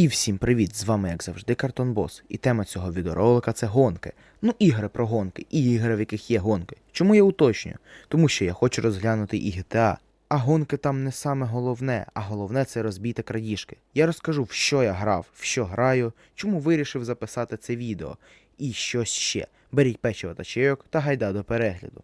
І всім привіт! З вами, як завжди, Картон Бос. І тема цього відеоролика це гонки. Ну, ігри про гонки, і ігри, в яких є гонки. Чому я уточнюю? Тому що я хочу розглянути і GTA. А гонки там не саме головне, а головне це розбійте крадіжки. Я розкажу, в що я грав, в що граю, чому вирішив записати це відео, і щось ще. Беріть печиво та чайок та гайда до перегляду.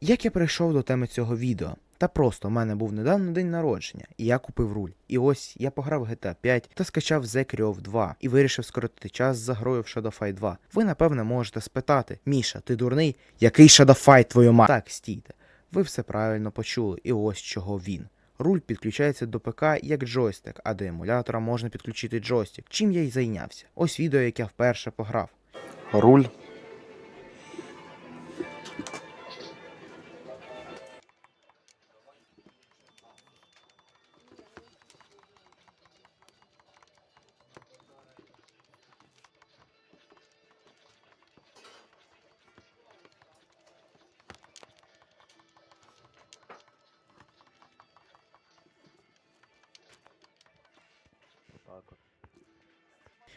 Як я прийшов до теми цього відео? Та просто в мене був недавно день народження, і я купив руль. І ось я пограв в GTA 5 та скачав The Crew 2 і вирішив скоротити час за грою в Shadow Fight 2. Ви напевне можете спитати: Міша, ти дурний? Який Shadow Fight твою ма? Так, стійте. Ви все правильно почули, і ось чого він. Руль підключається до ПК як джойстик, а до емулятора можна підключити джойстик, чим я й зайнявся. Ось відео, як я вперше пограв. Руль.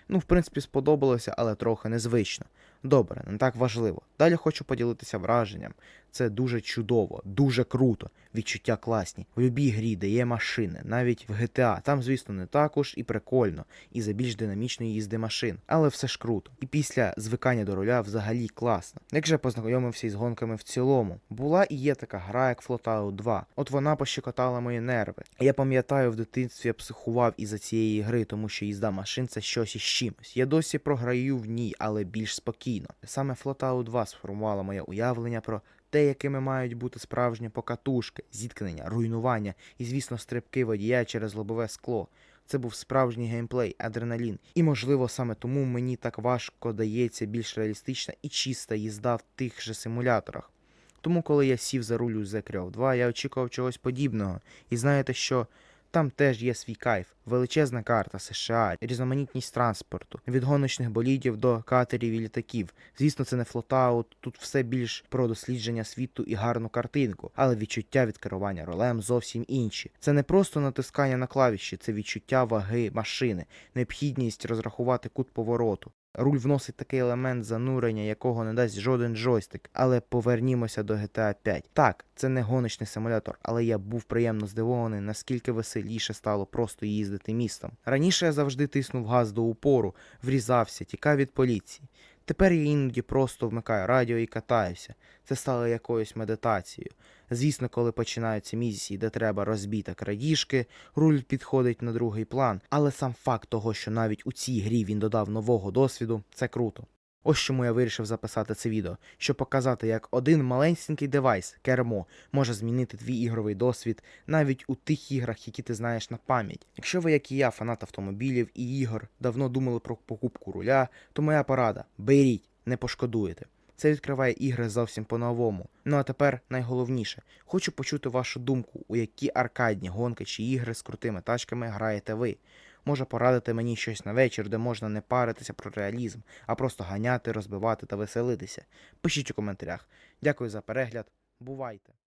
Ну, в принципі, сподобалося, але трохи незвично. Добре, не так важливо. Далі хочу поділитися враженням. Це дуже чудово, дуже круто. Відчуття класні. В любій грі, де є машини, навіть в GTA. Там, звісно, не також і прикольно, і за більш динамічної їзди машин. Але все ж круто. І після звикання до руля взагалі класно. Як же познайомився із гонками в цілому. Була і є така гра, як Flotout 2. От вона пощекотала мої нерви. Я пам'ятаю, в дитинстві я психував із-за цієї гри, тому що їзда машин це щось із чимось. Я досі програю в ній, але більш спокійно. Саме Flotout 2 сформувала моє уявлення про те, якими мають бути справжні покатушки, зіткнення, руйнування і, звісно, стрибки водія через лобове скло. Це був справжній геймплей, адреналін. І, можливо, саме тому мені так важко дається більш реалістична і чиста їзда в тих же симуляторах. Тому, коли я сів за у The Crew 2, я очікував чогось подібного. І знаєте що? Там теж є свій кайф, величезна карта США, різноманітність транспорту, від гоночних болідів до катерів і літаків. Звісно, це не флотаут, тут все більш про дослідження світу і гарну картинку, але відчуття від керування ролем зовсім інші. Це не просто натискання на клавіші, це відчуття ваги машини, необхідність розрахувати кут повороту. Руль вносить такий елемент занурення, якого не дасть жоден джойстик. Але повернімося до GTA 5. Так, це не гоночний симулятор, але я був приємно здивований, наскільки веселіше стало просто їздити містом. Раніше я завжди тиснув газ до упору, врізався, тікав від поліції. Тепер я іноді просто вмикаю радіо і катаюся. Це стало якоюсь медитацією. Звісно, коли починаються місії, де треба розбіта крадіжки, руль підходить на другий план, але сам факт того, що навіть у цій грі він додав нового досвіду, це круто. Ось чому я вирішив записати це відео, щоб показати, як один маленький девайс, кермо, може змінити твій ігровий досвід навіть у тих іграх, які ти знаєш на пам'ять. Якщо ви, як і я, фанат автомобілів і ігор, давно думали про покупку руля, то моя порада беріть, не пошкодуєте. Це відкриває ігри зовсім по-новому. Ну а тепер найголовніше, хочу почути вашу думку, у які аркадні гонки чи ігри з крутими тачками граєте ви. Може порадити мені щось на вечір, де можна не паритися про реалізм, а просто ганяти, розбивати та веселитися. Пишіть у коментарях. Дякую за перегляд. Бувайте!